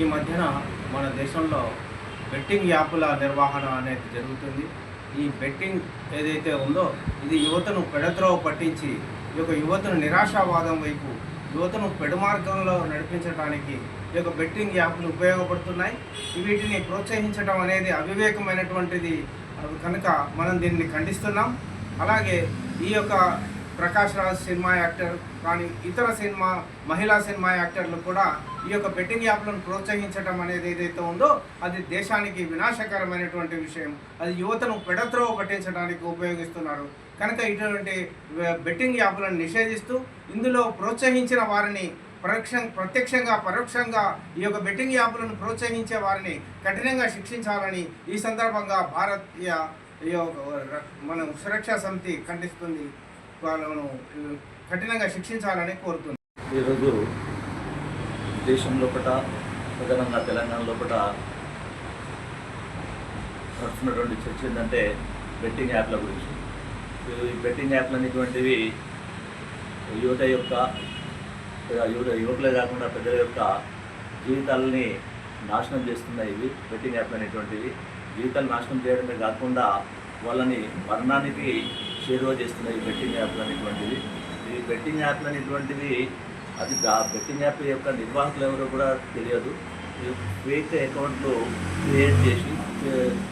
ఈ మధ్యన మన దేశంలో బెట్టింగ్ యాప్ల నిర్వహణ అనేది జరుగుతుంది. ఈ బెట్టింగ్ ఏదైతే ఉందో ఇది యువతను పెడద్రోవ పట్టించి ఈ యొక్క యువతను నిరాశావాదం వైపు యువతను పెడు మార్గంలో నడిపించడానికి ఈ యొక్క బెట్టింగ్ యాప్లు ఉపయోగపడుతున్నాయి. వీటిని ప్రోత్సహించడం అనేది అవివేకమైనటువంటిది. కనుక మనం దీన్ని ఖండిస్తున్నాం. అలాగే ఈ యొక్క ప్రకాష్ రాజ్ సినిమా యాక్టర్ కానీ ఇతర సినిమా మహిళా సినిమా యాక్టర్లు కూడా ఈ యొక్క బెట్టింగ్ యాప్లను ప్రోత్సహించడం అనేది ఏదైతే ఉందో అది దేశానికి వినాశకరమైనటువంటి విషయం. అది యువతను పెడత్రో పట్టించడానికి ఉపయోగిస్తున్నారు. కనుక ఇటువంటి బెట్టింగ్ యాప్లను నిషేధిస్తూ ఇందులో ప్రోత్సహించిన వారిని పరోక్ష ప్రత్యక్షంగా పరోక్షంగా ఈ యొక్క బెట్టింగ్ యాప్లను ప్రోత్సహించే వారిని కఠినంగా శిక్షించాలని ఈ సందర్భంగా భారతీయ ఈ యొక్క మన సురక్షా సమితి ఖండిస్తుంది. వాళ్ళను కఠినంగా శిక్షించాలని కోరుతుంది. ఈరోజు దేశం లోపల ప్రధానంగా తెలంగాణ లోపల నడుస్తున్నటువంటి చర్చ ఏంటంటే బెట్టింగ్ యాప్ల గురించి. ఈ బెట్టింగ్ యాప్లు అనేటువంటివి యువత యొక్క యువత యువకులే కాకుండా పెద్దల యొక్క జీవితాలని నాశనం చేస్తున్నాయి ఇవి బెట్టింగ్ యాప్లు అనేటువంటివి జీవితాలు నాశనం చేయడమే కాకుండా వాళ్ళని మరణానికి షేర్ చేస్తున్న ఈ బెట్టింగ్ యాప్లు అనేటువంటివి ఈ బెట్టింగ్ యాప్లు అనేటువంటివి అది ఆ బెట్టింగ్ యాప్ యొక్క నిర్వాహకులు ఎవరో కూడా తెలియదు. ఈ ఫేక్ అకౌంట్లు క్రియేట్ చేసి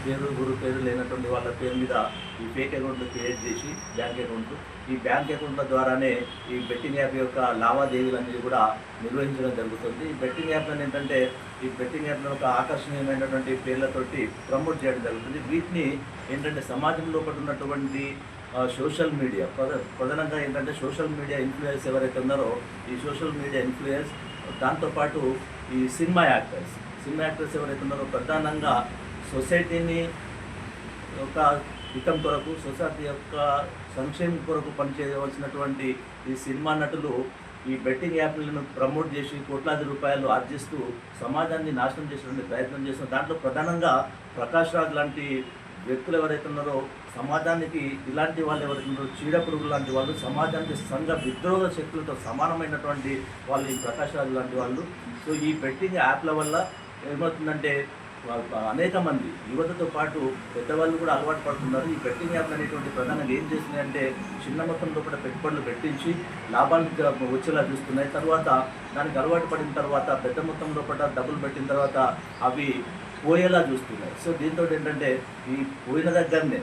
పేరు గురు పేరు లేనటువంటి వాళ్ళ పేరు మీద ఈ ఫేక్ అకౌంట్లు క్రియేట్ చేసి బ్యాంక్ అకౌంట్లు. ఈ బ్యాంక్ అకౌంట్ల ద్వారానే ఈ బెట్టింగ్ యాప్ యొక్క లావాదేవీలు అనేది కూడా నిర్వహించడం జరుగుతుంది. ఈ బెట్టింగ్ యాప్ ఏంటంటే ఈ బెట్టింగ్ యాప్లో ఒక ఆకర్షణీయమైనటువంటి పేర్లతోటి ప్రమోట్ చేయడం జరుగుతుంది. వీటిని ఏంటంటే సమాజం లోపల ఉన్నటువంటి సోషల్ మీడియా. ప్రధానంగా ఏంటంటే సోషల్ మీడియా ఇన్ఫ్లుయెన్స్ ఎవరైతే ఉన్నారో ఈ సోషల్ మీడియా ఇన్ఫ్లుయెన్స్ దాంతోపాటు ఈ సినిమా యాక్టర్స్. సినిమా యాక్టర్స్ ఎవరైతే ఉన్నారో ప్రధానంగా సొసైటీని ఒక హితం కొరకు సొసైటీ యొక్క సంక్షేమం కొరకు పనిచేయవలసినటువంటి ఈ సినిమా నటులు ఈ బెట్టింగ్ యాప్లను ప్రమోట్ చేసి కోట్లాది రూపాయలు ఆర్జిస్తూ సమాజాన్ని నాశనం చేసేటువంటి ప్రయత్నం చేస్తున్నారు. దాంట్లో ప్రధానంగా ప్రకాష్ రాజ్ లాంటి వ్యక్తులు ఎవరైతే ఉన్నారో సమాజానికి ఇలాంటి వాళ్ళు ఎవరైతే ఉన్నారో చీడ పురుగులు లాంటి వాళ్ళు సమాజానికి సంఘ విద్రోహ శక్తులతో సమానమైనటువంటి వాళ్ళు ఈ ప్రకాష్ లాంటి వాళ్ళు. సో ఈ బెట్టింగ్ యాప్ల వల్ల ఏమవుతుందంటే అనేక మంది యువతతో పాటు పెద్దవాళ్ళు కూడా అలవాటు పడుతున్నారు. ఈ బెట్టింగ్ యాప్లు అనేటువంటి ప్రధానంగా ఏం చేస్తున్నాయంటే చిన్న మొత్తంలో కూడా పెట్టుబడులు పెట్టించి లాభాలు వచ్చేలా చూస్తున్నాయి. తర్వాత దానికి అలవాటు పడిన తర్వాత పెద్ద మొత్తంలో కూడా డబ్బులు పెట్టిన తర్వాత అవి పోయేలా చూస్తున్నాయి. సో దీంతో ఏంటంటే ఈ పోయిన దగ్గరనే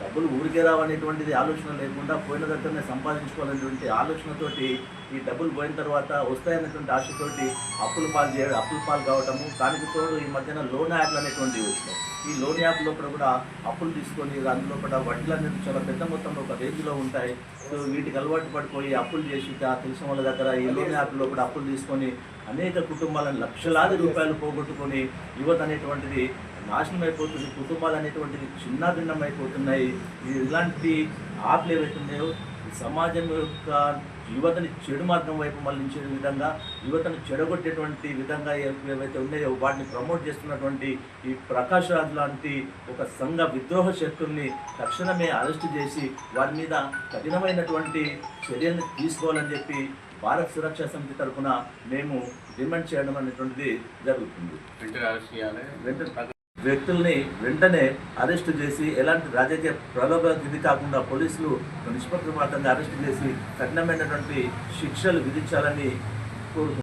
డబ్బులు ఊరికే రావనేటువంటిది ఆలోచన లేకుండా పోయిన దగ్గరనే సంపాదించుకోవాలనేటువంటి ఆలోచనతోటి ఈ డబ్బులు పోయిన తర్వాత వస్తాయనేటువంటి ఆశతోటి అప్పుల పాలు చేయడం అప్పుల పాలు కావటము దానికి తోడు ఈ మధ్యన లోన్ యాప్లు అనేటువంటివి వచ్చినాయి. ఈ లోన్ యాప్ లోపల కూడా అప్పులు తీసుకొని అందులో కూడా వడ్డీలు అనేది చాలా పెద్ద మొత్తంలో ఒక రేంజ్లో ఉంటాయి. సో వీటికి అలవాటు పడిపోయి అప్పులు చేసి ఆ తెలిసిన వాళ్ళ దగ్గర ఈ లోన్ యాప్లో కూడా అప్పులు తీసుకొని అనేక కుటుంబాలను లక్షలాది రూపాయలు పోగొట్టుకొని యువత అనేటువంటిది నాశనం అయిపోతుంది కుటుంబాలు అనేటువంటిది చిన్నాభిన్నం అయిపోతున్నాయి. ఇలాంటి ఆటలు ఏవైతే ఉన్నాయో ఈ సమాజం యొక్క యువతని చెడు మార్గం వైపు మళ్ళించే విధంగా యువతను చెడగొట్టేటువంటి విధంగా ఏవైతే ఉన్నాయో వాటిని ప్రమోట్ చేస్తున్నటువంటి ఈ ప్రకాష్ రాజ్ లాంటి ఒక సంఘ విద్రోహ శక్తుల్ని తక్షణమే అరెస్ట్ చేసి వారి మీద కఠినమైనటువంటి చర్యలు తీసుకోవాలని చెప్పి భారత్ సురక్షా సమితి తరఫున మేము డిమాండ్ చేయడం అనేటువంటిది జరుగుతుంది. వ్యక్తుల్ని వెంటనే అరెస్ట్ చేసి ఎలాంటి రాజకీయ ప్రలోభ ఇది కాకుండా పోలీసులు నిష్పక్షపాతంగా అరెస్ట్ చేసి కఠినమైనటువంటి శిక్షలు విధించాలని కోరుతున్నారు